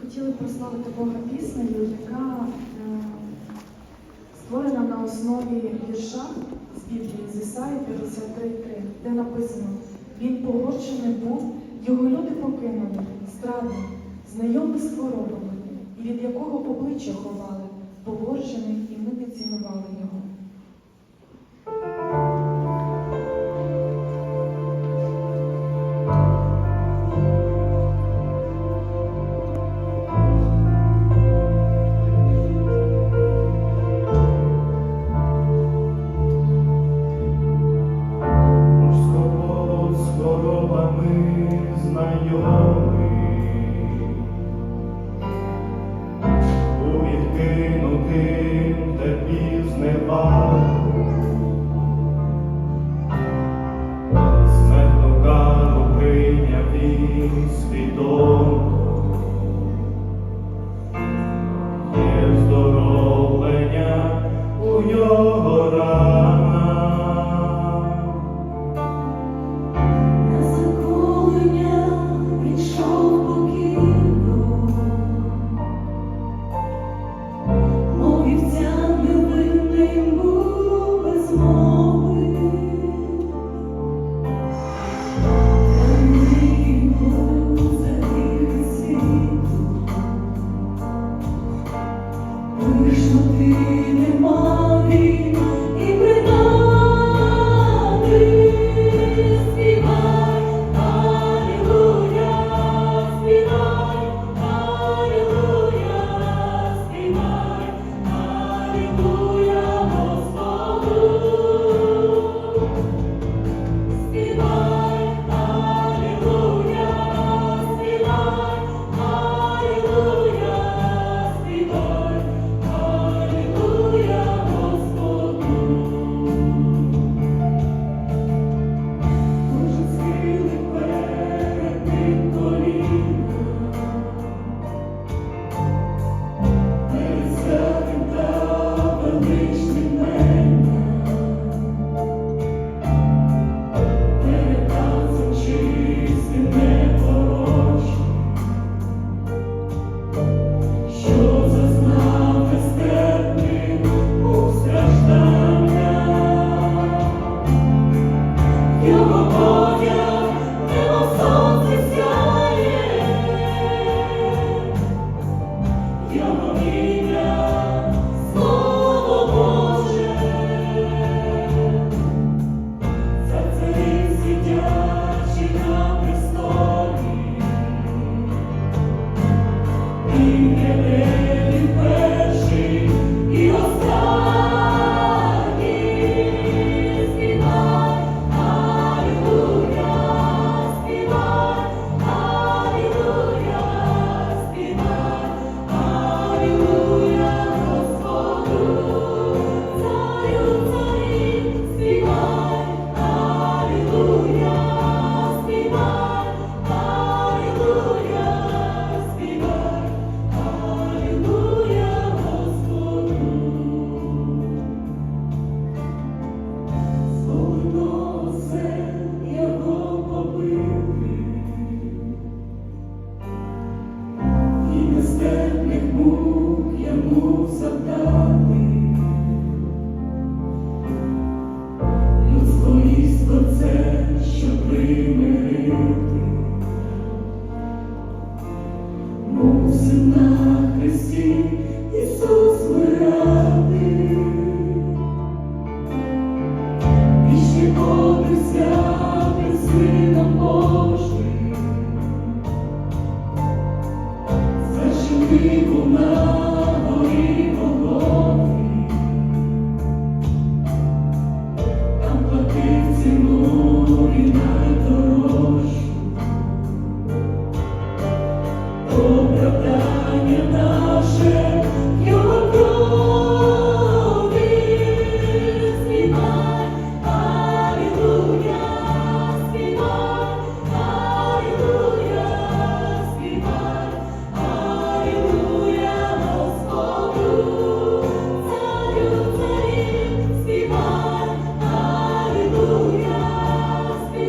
хотіли прославити Бога піснею, яка е, створена на основі вірша з Біблії з Ісаї 53.3, де написано: Він погорчений був, його люди покинули, страдав, знайомий з хворобами, і від якого обличчя ховали, погорчений, і ми не цінували його. світом є здоровлення у нього.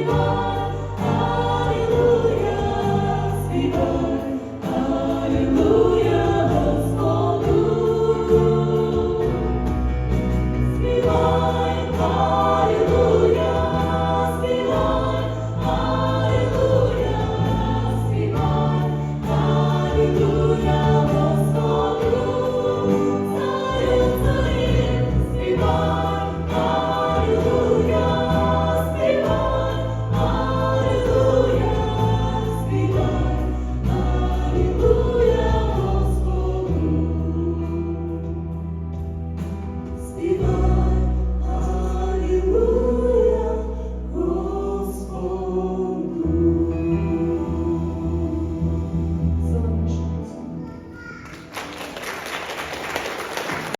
Lord.